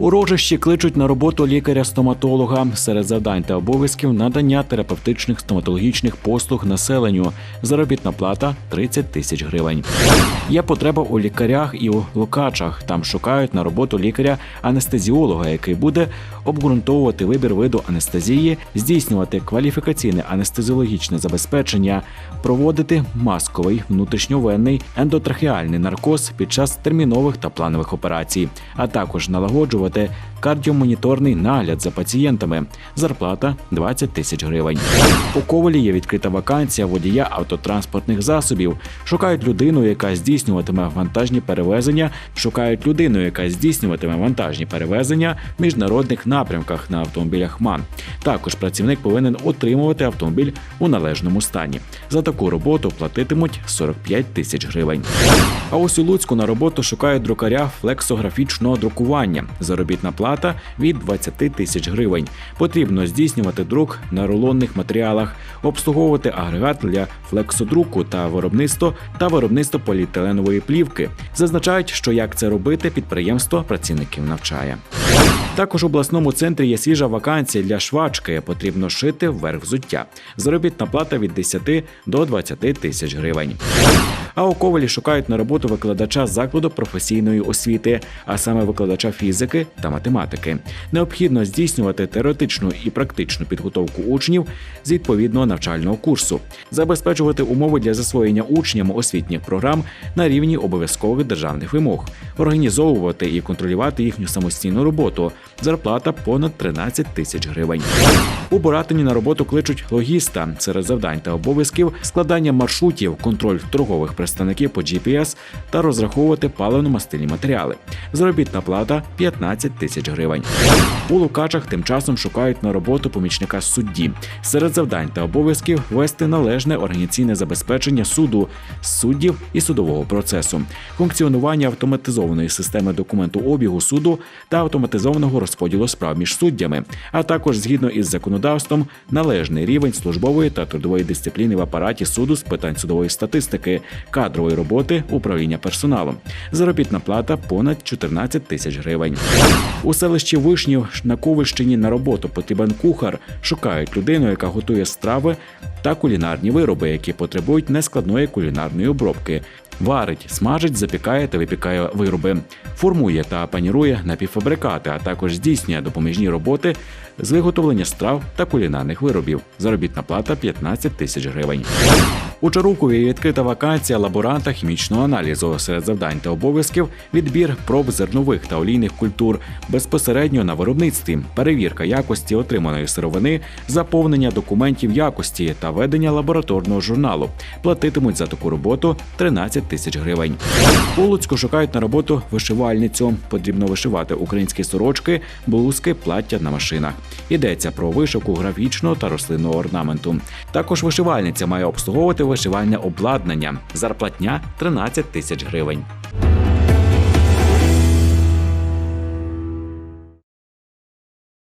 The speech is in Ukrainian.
Урочищі кличуть на роботу лікаря-стоматолога серед завдань та обов'язків надання терапевтичних стоматологічних послуг населенню. Заробітна плата 30 тисяч гривень. Є потреба у лікарях і у локачах. Там шукають на роботу лікаря-анестезіолога, який буде обґрунтовувати вибір виду анестезії, здійснювати кваліфікаційне анестезіологічне забезпечення, проводити масковий внутрішньовенний ендотрахеальний наркоз під час термінових та планових операцій, а також налагоджувати with it. Кардіомоніторний нагляд за пацієнтами. Зарплата 20 тисяч гривень. У Ковалі є відкрита вакансія водія автотранспортних засобів. Шукають людину, яка здійснюватиме вантажні перевезення. Шукають людину, яка здійснюватиме вантажні перевезення в міжнародних напрямках на автомобілях МАН. Також працівник повинен утримувати автомобіль у належному стані. За таку роботу платитимуть 45 тисяч гривень. А ось у Луцьку на роботу шукають друкаря флексографічного друкування. Заробітна плата від 20 тисяч гривень. Потрібно здійснювати друк на рулонних матеріалах, обслуговувати агрегат для флексодруку та виробництво та виробництво поліетиленової плівки. Зазначають, що як це робити, підприємство працівників навчає. Також у обласному центрі є свіжа вакансія для швачки. Потрібно шити вверх взуття. Заробітна плата від 10 до 20 тисяч гривень. А у Ковалі шукають на роботу викладача закладу професійної освіти, а саме викладача фізики та математики. Необхідно здійснювати теоретичну і практичну підготовку учнів з відповідного навчального курсу, забезпечувати умови для засвоєння учнями освітніх програм на рівні обов'язкових державних вимог, організовувати і контролювати їхню самостійну роботу. Зарплата понад 13 тисяч гривень. У Боратині на роботу кличуть логіста серед завдань та обов'язків складання маршрутів, контроль торгових представників по GPS та розраховувати паливно-мастильні матеріали. Заробітна плата 15 тисяч гривень. У Лукачах тим часом шукають на роботу помічника судді. Серед завдань та обов'язків вести належне організаційне забезпечення суду, суддів і судового процесу, функціонування автоматизованої системи документообігу суду та автоматизованого розподілу справ між суддями, а також згідно із законодавством належний рівень службової та трудової дисципліни в апараті суду з питань судової статистики, кадрової роботи, управління персоналом. Заробітна плата понад 14 тисяч гривень. У селищі Вишнів на Ковищині на роботу потрібен кухар. Шукають людину, яка готує страви та кулінарні вироби, які потребують нескладної кулінарної обробки. Варить, смажить, запікає та випікає вироби, формує та панірує напівфабрикати, а також здійснює допоміжні роботи з виготовлення страв та кулінарних виробів. Заробітна плата 15 тисяч гривень. У Чарукові відкрита вакансія лаборанта хімічного аналізу серед завдань та обов'язків відбір проб зернових та олійних культур безпосередньо на виробництві, перевірка якості отриманої сировини, заповнення документів якості та ведення лабораторного журналу. Платитимуть за таку роботу 13 тисяч гривень. У Луцьку шукають на роботу вишивальницю. Потрібно вишивати українські сорочки, блузки, плаття на машинах. Йдеться про вишивку графічного та рослинного орнаменту. Також вишивальниця має обслуговувати вишивальне обладнання. Зарплатня 13 тисяч гривень.